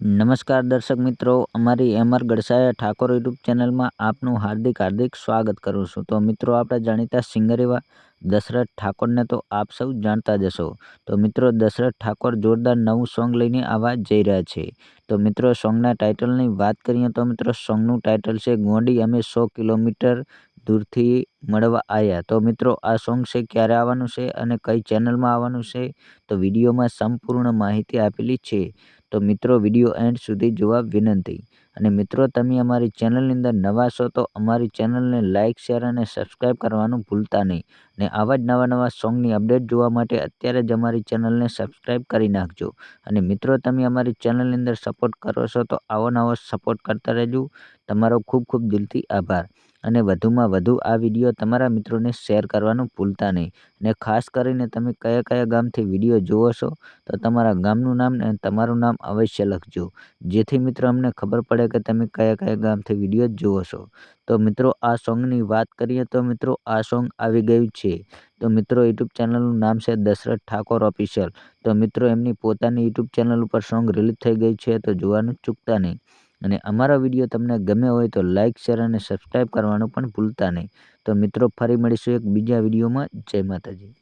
નમસ્કાર દર્શક મિત્રો, અમારી એમઆર ગડસાયા ઠાકોર યુટ્યુબ ચેનલમાં આપનું હાર્દિક હાર્દિક સ્વાગત કરું છું. તો મિત્રો, આપણે જાણીતા સિંગર એવા દશરથ ઠાકોરને તો આપ સૌ જાણતા જ હશો. તો મિત્રો, દશરથ ઠાકોર જોરદાર નવું સોંગ લઈને આવવા જઈ રહ્યા છે. તો મિત્રો, સોંગના ટાઇટલની વાત કરીએ તો મિત્રો, સોંગનું ટાઇટલ છે ગોંડી અમે સો કિલોમીટર દૂરથી મળવા આવ્યા તો મિત્રો, આ સોંગ છે ક્યારે આવવાનું છે અને કઈ ચેનલમાં આવવાનું છે? તો વિડીયોમાં સંપૂર્ણ માહિતી આપેલી છે. તો મિત્રો વીડિયો એન્ડ સુધી જોવા વિનંતી. અને મિત્રો, તમે અમારી ચેનલની અંદર નવા છો તો અમારી ચેનલને લાઇક શેર અને સબસ્ક્રાઈબ કરવાનું ભૂલતા નહીં. ને આવા જ નવા નવા સોંગની અપડેટ જોવા માટે અત્યારે જ અમારી ચેનલને સબસ્ક્રાઈબ કરી નાખજો. અને મિત્રો, તમે અમારી ચેનલની અંદર સપોર્ટ કરો છો તો આવો નવો સપોર્ટ કરતા રહેજો. તમારો ખૂબ ખૂબ દિલથી આભાર. અને વધુમાં વધુ આ વીડિયો તમારા મિત્રોને શેર કરવાનું ભૂલતા નહીં. ને ખાસ કરીને તમે કયા કયા ગામથી વીડિયો જુઓ છો, તો તમારા ગામનું નામ ને તમારું નામ અવશ્ય લખજો. જેથી મિત્રો અમને ખબર પડે કે તમે કયા કયા ગામથી વીડિયો જુઓ છો. તો મિત્રો, આ સોંગની વાત કરીએ તો મિત્રો, આ સોંગ આવી ગયું છે. તો મિત્રો, યુટ્યુબ ચેનલનું નામ છે દશરથ ઠાકોર ઓફિશિયલ. તો મિત્રો, એમની પોતાની યુટ્યુબ ચેનલ ઉપર સોંગ રિલીઝ થઈ ગઈ છે, તો જોવાનું ચૂકતા નહીં. અને અમારો વીડિયો તમને ગમે હોય તો લાઇક શેર અને સબસ્ક્રાઈબ કરવાનું પણ ભૂલતા નહીં. તો મિત્રો, ફરી મળીશું એક બીજા વિડીયોમાં. જય માતાજી.